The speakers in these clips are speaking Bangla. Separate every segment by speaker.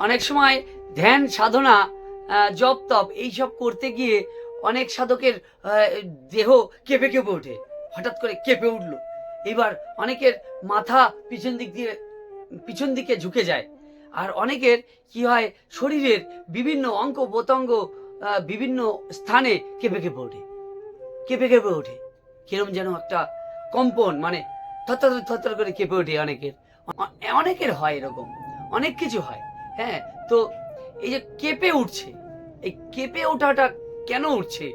Speaker 1: অনেক সময় ধ্যান, সাধনা জপ, তপ, এইসব করতে গিয়ে অনেক সাধকের দেহ কেঁপে কেঁপে ওঠে। হঠাৎ করে কেঁপে উঠল। এবার অনেকের মাথা পিছন দিক দিয়ে, পিছন দিকে ঝুঁকে যায়। আর অনেকের কি হয়, শরীরের বিভিন্ন অঙ্গ প্রত্যঙ্গ বিভিন্ন স্থানে কেঁপে কেঁপে ওঠে। কেঁপে কেঁপে ওঠে। কিরম যেন একটা কম্পন মানে থরথর থরথর করে কেঁপে ওঠে অনেকের। অনেকের হয় এরকম। অনেক কিছু হয়। হ্যাঁ তো এই যে কেঁপে উঠছে, এই কেঁপে ওঠাটা কেন উঠছে?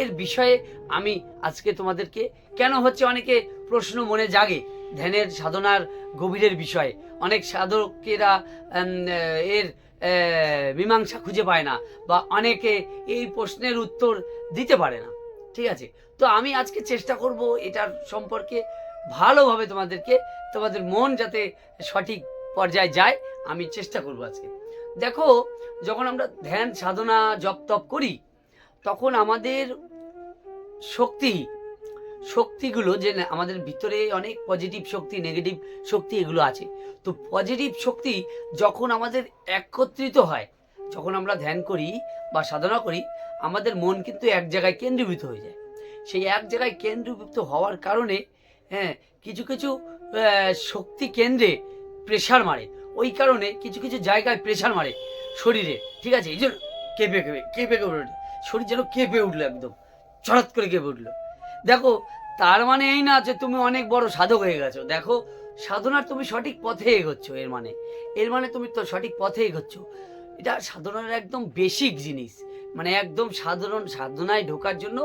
Speaker 1: এর বিষয়ে আমি আজকে তোমাদেরকে, কেন হচ্ছে অনেকে প্রশ্ন মনে জাগে ধ্যানের সাধনার গভীরের বিষয়ে। অনেক সাধকেরা এর মীমাংসা খুঁজে পায় না বা অনেকে এই প্রশ্নের উত্তর দিতে পারে না। ঠিক আছে? তো আমি আজকে চেষ্টা করব এটার সম্পর্কে ভালোভাবে তোমাদেরকে, তোমাদের মন যাতে সঠিক পর্যায়ে যায়, আমি চেষ্টা করব আজকে। দেখো, যখন আমরা ধ্যান, সাধনা, জপ তপ করি, তখন আমাদের শক্তি, শক্তিগুলো যে আমাদের ভিতরে অনেক পজিটিভ শক্তি নেগেটিভ শক্তি এগুলো আছে। তো পজিটিভ শক্তি যখন আমাদের একত্রিত হয়, যখন আমরা ধ্যান করি বা সাধনা করি, আমাদের মন কিন্তু এক জায়গায় কেন্দ্রীভূত হয়ে যায়। সেই এক জায়গায় কেন্দ্রীভূত হওয়ার কারণে হ্যাঁ কিছু কিছু শক্তি কেন্দ্রে প্রেশার মারে। ওই কারণে কিছু কিছু জায়গায় প্রেশার মারে শরীরে, ঠিক আছে? এই জন্য কেঁপে কেঁপে কেঁপে কেঁপে ওঠে শরীর যেন কেঁপে উঠল একদম, চড়াত করে কেঁপে উঠল। দেখো, তার মানে এই না যে তুমি অনেক বড় সাধক হয়ে গেছো। দেখো, সাধনার তুমি সঠিক পথে এগোচ্ছ, এর মানে। এর মানে তুমি তো সঠিক পথে এগোচ্ছ। এটা সাধনার একদম বেসিক জিনিস। মানে একদম সাধারণ সাধনায় ঢোকার জন্য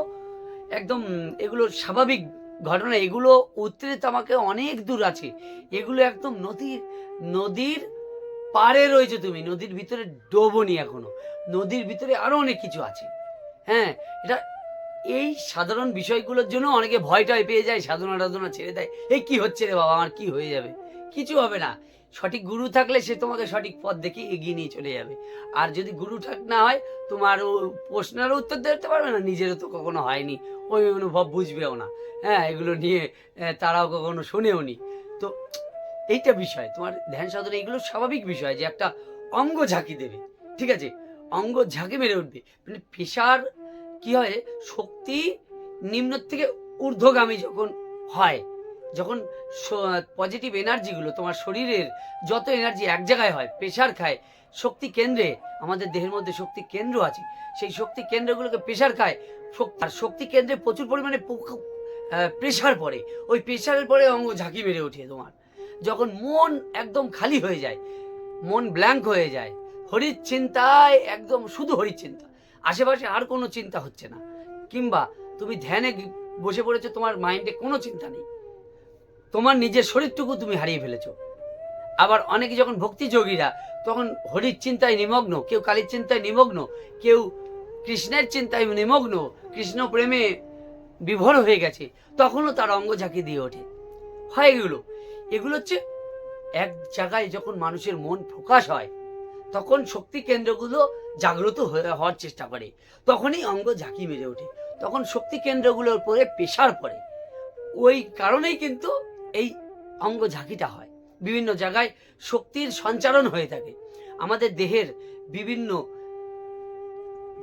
Speaker 1: একদম, এগুলো স্বাভাবিক ঘটনা, এগুলো উত্তরে তোমাকে অনেক দূর আছে। এগুলো একদম নদীর নদীর পাড়ে রয়েছে তুমি, নদীর ভিতরে ডোবনি এখনও। নদীর ভিতরে আরও অনেক কিছু আছে। হ্যাঁ এটা এই সাধারণ বিষয়গুলোর জন্য অনেকে ভয় টয় পেয়ে যায় সাধনা টাধনা ছেড়ে দেয়। এই কি হচ্ছে রে বাবা? আমার কি হয়ে যাবে? কিছু হবে না। সঠিক গুরু থাকলে সে তোমাকে সঠিক পথ দেখে এগিয়ে নিয়ে চলে যাবে। আর যদি গুরু ঠাক না হয়, তোমার ও প্রশ্নেরও উত্তর দিতে পারবে না, নিজেরও তো কখনো হয়নি। ওই অনুভব বুঝবেও না। হ্যাঁ এগুলো নিয়ে তারাও কখনো শোনেও নি। তো এইটা বিষয়, তোমার ধ্যান সাধনা এগুলো স্বাভাবিক বিষয় যে একটা অঙ্গ ঝাঁকি দেবে, ঠিক আছে? অঙ্গ ঝাঁকি মেরে উঠবে। মানে পেশার কি হয়, শক্তি নিম্ন থেকে ঊর্ধ্বগামী যখন হয় যখন পজিটিভ এনার্জিগুলো তোমার শরীরের যত এনার্জি এক জায়গায় হয় প্রেশার খায়, শক্তি কেন্দ্রে, আমাদের দেহের মধ্যে শক্তি কেন্দ্র আছে, সেই শক্তি কেন্দ্রগুলোকে প্রেশার খায় আর শক্তি কেন্দ্রে প্রচুর পরিমাণে প্রেশার পড়ে, ওই প্রেশারের পরে অঙ্গ ঝাঁকি মেরে ওঠে তোমার। যখন মন একদম খালি হয়ে যায়, মন ব্ল্যাঙ্ক হয়ে যায় হরির চিন্তায় একদম শুধু হরির চিন্তা আশেপাশে আর কোনো চিন্তা হচ্ছে না, কিংবা তুমি ধ্যানে বসে পড়েছো, তোমার মাইন্ডে কোনো চিন্তা নেই। তোমার নিজের শরীরটুকু তুমি হারিয়ে ফেলেছো। আবার অনেকে যখন ভক্তি যোগীরা তখন হরির চিন্তায় নিমগ্ন, কেউ কালীর চিন্তায় নিমগ্ন, কেউ কৃষ্ণের চিন্তায় নিমগ্ন, কৃষ্ণ প্রেমে বিভোর হয়ে গেছে, তখনও তার অঙ্গ ঝাঁকি দিয়ে ওঠে। হয় এগুলো। এগুলো হচ্ছে এক জায়গায় যখন মানুষের মন প্রকাশ হয়, তখন শক্তি কেন্দ্রগুলো জাগ্রত হওয়ার চেষ্টা করে, তখনই অঙ্গ ঝাঁকি মেরে ওঠে। তখন শক্তি কেন্দ্রগুলোর উপরে প্রেশার পড়ে। ওই কারণেই কিন্তু এই অঙ্গ ঝাঁকিটা হয়। বিভিন্ন জায়গায় শক্তির সঞ্চারণ হয়ে থাকে। আমাদের দেহের বিভিন্ন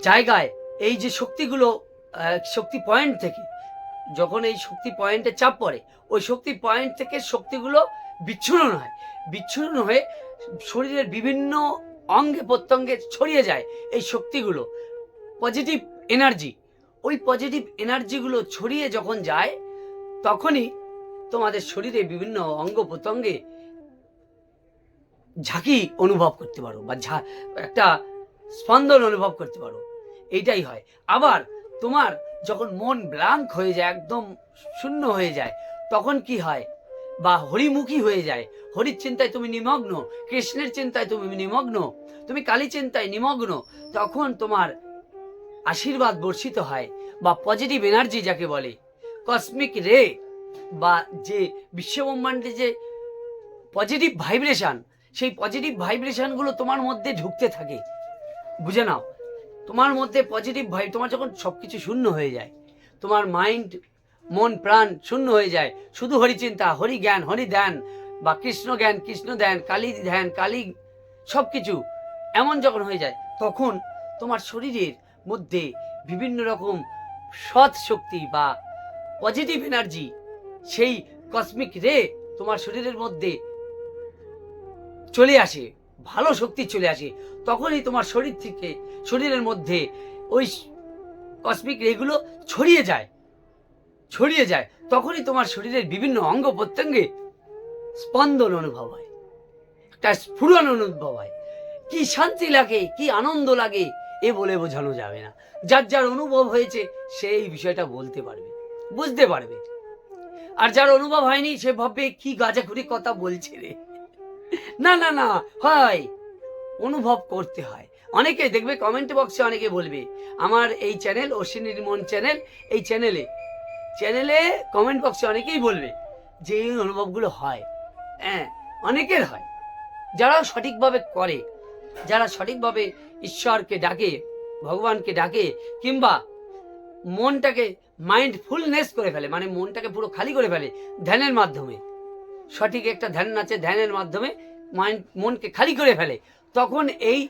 Speaker 1: জায়গায় এই যে শক্তিগুলো শক্তি পয়েন্ট থেকে, যখন এই শক্তি পয়েন্টে চাপ পড়ে, ওই শক্তি পয়েন্ট থেকে শক্তিগুলো বিচ্ছুরণ হয়। বিচ্ছুরণ হয়ে শরীরের বিভিন্ন অঙ্গে প্রত্যঙ্গে ছড়িয়ে যায় এই শক্তিগুলো। পজিটিভ এনার্জি, ওই পজিটিভ এনার্জিগুলো ছড়িয়ে যখন যায়, তখনই তোমাদের শরীরে বিভিন্ন অঙ্গ প্রত্যঙ্গে ঝাঁকি অনুভব করতে পারো বা ঝা- একটা স্পন্দন অনুভব করতে পারো। এইটাই হয়। আবার তোমার যখন মন ব্ল্যাঙ্ক হয়ে যায়, একদম শূন্য হয়ে যায়, তখন কি হয়? বা হরিমুখী হয়ে যায়। হরির চিন্তায় তুমি নিমগ্ন, কৃষ্ণের চিন্তায় তুমি নিমগ্ন, তুমি কালী চিন্তায় নিমগ্ন, তখন তোমার আশীর্বাদ বর্ষিত হয় বা পজিটিভ এনার্জি যাকে বলে। কসমিক রে বা যে বিশ্বব্রহ্মাণ্ডে যে পজিটিভ ভাইব্রেশন সেই পজিটিভ ভাইব্রেশনগুলো তোমার মধ্যে ঢুকতে থাকে। বুঝে নাও? তোমার মধ্যে পজিটিভ ভাই তোমার যখন সবকিছু শূন্য হয়ে যায়, তোমার মাইন্ড মন, প্রাণ শূন্য হয়ে যায়, শুধু হরি চিন্তা হরি জ্ঞান, হরি ধ্যান বা কৃষ্ণ জ্ঞান, কৃষ্ণ ধ্যান, কালী ধ্যান, কালী সব কিছু এমন যখন হয়ে যায়, তখন তোমার শরীরের মধ্যে বিভিন্ন রকম সৎ শক্তি বা পজিটিভ এনার্জি সেই কসমিক রে তোমার শরীরের মধ্যে চলে আসে, ভালো শক্তি চলে আসে। তখনই তোমার শরীর থেকে, শরীরের মধ্যে ওই কসমিক রেগুলো ছড়িয়ে যায় ছড়িয়ে যায়। তখনই তোমার শরীরের বিভিন্ন অঙ্গ প্রত্যঙ্গে স্পন্দন অনুভব হয়, একটা স্ফুরণ অনুভব হয়। কি শান্তি লাগে, কি আনন্দ লাগে, এ বলে বোঝানো যাবে না। যার যার অনুভব হয়েছে, সে এই বিষয়টা বলতে পারবে, বুঝতে পারবে। আর যার অনুভব হয়নি, সে ভাববে, কি গাজাখুরি কথা বলছে রে। না না না, হয়। অনুভব করতে হয়। অনেকে দেখবে কমেন্ট বক্সে অনেকে বলবে, আমার এই চ্যানেল অশ্বিনীর মন চ্যানেল এই চ্যানেলে চ্যানেলে কমেন্ট বক্সে অনেকেই বলবে যে, এই অনুভবগুলো হয়। হ্যাঁ অনেকের হয়। যারা সঠিকভাবে করে, যারা সঠিকভাবে ঈশ্বরকে ডাকে, ভগবানকে ডাকে, কিংবা মনটাকে মাইন্ডফুলনেস করে ফেলে মানে মনটাকে পুরো খালি করে ফেলে ধ্যানের মাধ্যমে। সঠিক একটা ধ্যান আছে, ধ্যানের মাধ্যমে মাইন্ড মনকে খালি করে ফেলে। তখন এই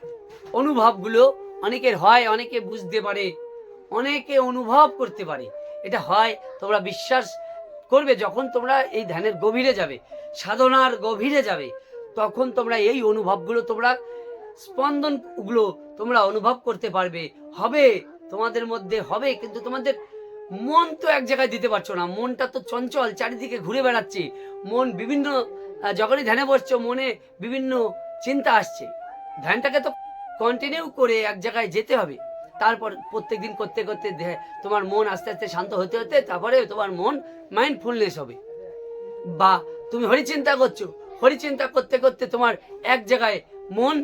Speaker 1: অনুভবগুলো অনেকের হয়, অনেকে বুঝতে পারে, অনেকে অনুভব করতে পারে। এটা হয়, তোমরা বিশ্বাস করবে, যখন তোমরা এই ধ্যানের গভীরে যাবে, সাধনার গভীরে যাবে, তখন তোমরা এই অনুভবগুলো তোমরা স্পন্দনগুলো তোমরা অনুভব করতে পারবে, হবে। তোমাদের মধ্যে হবে, কিন্তু তোমাদের মন তো এক জায়গায় দিতে পারছ না। মনটা তো চঞ্চল, চারিদিকে ঘুরে বেড়াচ্ছে। মন বিভিন্ন যখনই ধ্যানে বসছো, মনে বিভিন্ন চিন্তা আসছে। ধ্যানটাকে তো কন্টিনিউ করে এক জায়গায় যেতে হবে। তারপর প্রত্যেক দিন করতে করতে তোমার মন আস্তে আস্তে শান্ত হতে হতে তারপরে তোমার মন মাইন্ডফুলনেস হবে। বা তুমি হরিচিন্তা করছ, হরিচিন্তা করতে করতে তোমার এক জায়গায় মন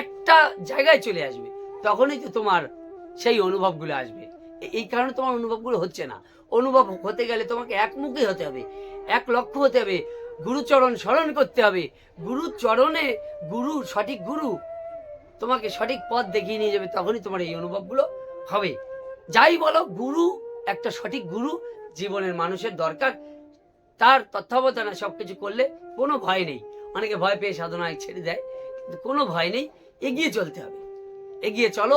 Speaker 1: একটা জায়গায় চলে আসবে। তখনই তো তোমার সেই অনুভবগুলো আসবে। এই কারণে তোমার অনুভবগুলো হচ্ছে না। অনুভব হতে গেলে তোমাকে একমুখী হতে হবে। এক লক্ষ্য হতে হবে। গুরুচরণ স্মরণ করতে হবে। গুরুচরণে গুরু, সঠিক গুরু তোমাকে সঠিক পথ দেখিয়ে নিয়ে যাবে, তখনই তোমার এই অনুভবগুলো হবে। যাই বলো, গুরু একটা সঠিক গুরু, জীবনের মানুষের দরকার। তার তত্ত্বাবধানে সবকিছু করলে কোনো ভয় নেই। অনেকে ভয় পেয়ে সাধনায় ছেড়ে দেয়, কিন্তু কোনো ভয় নেই। এগিয়ে চলতে হবে। এগিয়ে চলো